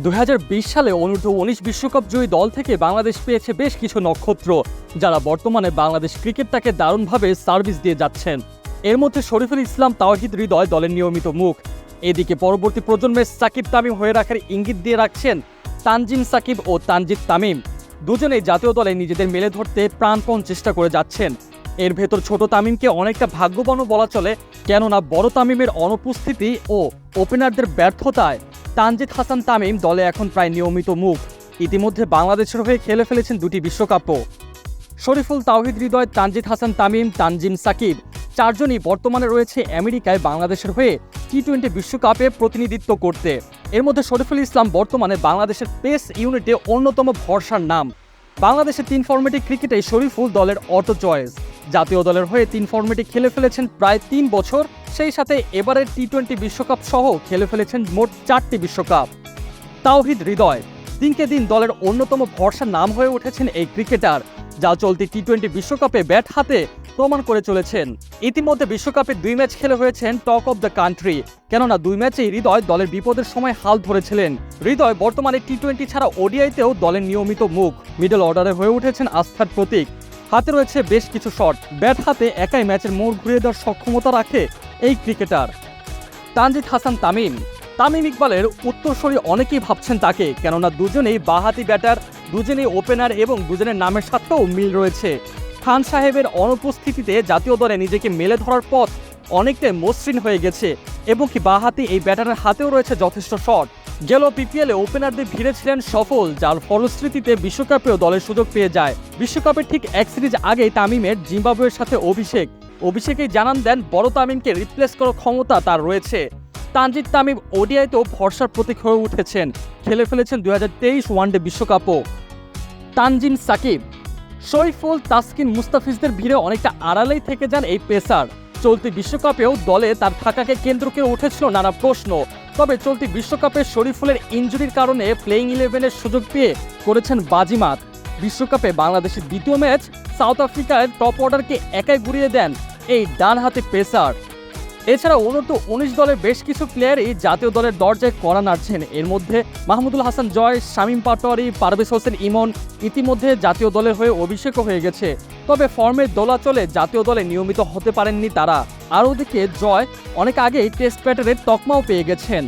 দু হাজার বিশ সালে অনূর্ধ্ব উনিশ বিশ্বকাপ জয়ী দল থেকে বাংলাদেশ পেয়েছে বেশ কিছু নক্ষত্র, যারা বর্তমানে বাংলাদেশ ক্রিকেটটাকে দারুণভাবে সার্ভিস দিয়ে যাচ্ছেন। এর মধ্যে শরীফুল ইসলাম, তাওহিদ হৃদয় দলের নিয়মিত মুখ। এদিকে পরবর্তী প্রজন্মের সাকিব তামিম হয়ে রাখার ইঙ্গিত দিয়ে রাখছেন তানজিম সাকিব ও তানজিদ তামিম। দুজনেই জাতীয় দলে নিজেদের মেলে ধরতে প্রাণপণ চেষ্টা করে যাচ্ছেন। এর ভেতর ছোট তামিমকে অনেকটা ভাগ্যবানও বলা চলে, কেননা বড় তামিমের অনুপস্থিতি ও ওপেনারদের ব্যর্থতায় তানজিদ হাসান তামিম দলে এখন প্রায় নিয়মিত মুখ। ইতিমধ্যে বাংলাদেশের হয়ে খেলে ফেলেছেন দুটি বিশ্বকাপও। শরীফুল তাওহিদ হৃদয়, তানজিদ হাসান তামিম, তানজিম সাকিব, চারজনই বর্তমানে রয়েছে আমেরিকায় বাংলাদেশের হয়ে টি টোয়েন্টি বিশ্বকাপে প্রতিনিধিত্ব করতে। এর মধ্যে শরীফুল ইসলাম বর্তমানে বাংলাদেশের পেস ইউনিটে অন্যতম ভরসার নাম। বাংলাদেশের তিন ফর্মেটে ক্রিকেটে শরীফুল দলের অটো চয়েস। জাতীয় দলের হয়ে তিন ফর্মেটে খেলে ফেলেছেন প্রায় তিন বছর সেই সাথে এবারের টি টোয়েন্টি বিশ্বকাপ সহ খেলে ফেলেছেন মোট চারটি বিশ্বকাপ। তাওহিদ হৃদয়, দিনকে দিন দলের অন্যতম ভরসার নাম হয়ে উঠেছেন এই ক্রিকেটার, যা চলতি টি টোয়েন্টি বিশ্বকাপে ব্যাট হাতে প্রমাণ করে চলেছেন। ইতিমধ্যে বিশ্বকাপে দুই ম্যাচ খেলে হয়েছেন টক অব দ্য কান্ট্রি, কেননা দুই ম্যাচেই হৃদয় দলের বিপদের সময় হাল ধরেছিলেন। হৃদয় বর্তমানে টি টোয়েন্টি ছাড়া ওডিআইতেও দলের নিয়মিত মুখ, মিডল অর্ডারে হয়ে উঠেছেন আস্থার প্রতীক। হাতে রয়েছে বেশ কিছু শট, ব্যাট হাতে একাই ম্যাচের মোড় ঘুরিয়ে দেওয়ার সক্ষমতা রাখে এই ক্রিকেটার। তানজিদ হাসান তামিম। তামিম ইকবালের উত্তরসূরি অনেকেই ভাবছেন তাকে, কেননা দুজনেই বাহাতি ব্যাটার, দুজনেই ওপেনার এবং দুজনের নামের সাথেও মিল রয়েছে। খান সাহেবের অনুপস্থিতিতে জাতীয় দলে নিজেকে মেলে ধরার পথ অনেকটাই মসৃণ হয়ে গেছে, এবং কি বাহাতি এই ব্যাটারের হাতেও রয়েছে যথেষ্ট শট। গেল পিপিএলে ওপেনারদের ভিড়ে ছিলেন সফল, যার ফলশ্রুতিতে বিশ্বকাপেও দলের সুযোগ পেয়ে যায়। বিশ্বকাপের ঠিক এক সিরিজ আগেই তামিমের জিম্বাবুয়ের সাথে অভিষেক। অভিষেকেই জানান দেন, বড় তামিমকে রিপ্লেস করার ক্ষমতা তার রয়েছে। তানজিদ তামিম ওডিআইতেও ভরসার প্রতীক হয়ে উঠেছেন। খেলে ফেলেছেন দুই হাজার তেইশ ওয়ানডে বিশ্বকাপও। তানজিম সাকিব শরীফুল তাসকিন মুস্তাফিজদের ভিড়ে অনেকটা আড়ালেই থেকে যান এই পেসার। চলতি বিশ্বকাপেও দলে তার থাকাকে কেন্দ্র করে উঠেছিল নানা প্রশ্ন। তবে চলতি বিশ্বকাপে শরীফুলের ইনজুরির কারণে প্লেইং ইলেভেনের সুযোগ পেয়ে করেছেন বাজিমাত। বিশ্বকাপে বাংলাদেশের দ্বিতীয় ম্যাচ সাউথ আফ্রিকার টপ অর্ডারকে একাই গুড়িয়ে দেন। এই ডান হাতে পেসার। এছাড়া অনূর্ধ্ব উনিশ দলের বেশ কিছু প্লেয়ারই জাতীয় দলের দরজায় কড়া নাড়ছেন। এর মধ্যে মাহমুদুল হাসান জয়, শামীম পাটোয়ারি, পারভেজ হোসেন ইমন ইতিমধ্যে জাতীয় দলের হয়ে অভিষেকও হয়ে গেছে। তবে ফর্মের দোলাচলে জাতীয় দলে নিয়মিত হতে পারেননি তারা। আর ওদিকে জয় অনেক আগেই টেস্ট ব্যাটারের তকমাও পেয়ে গেছেন।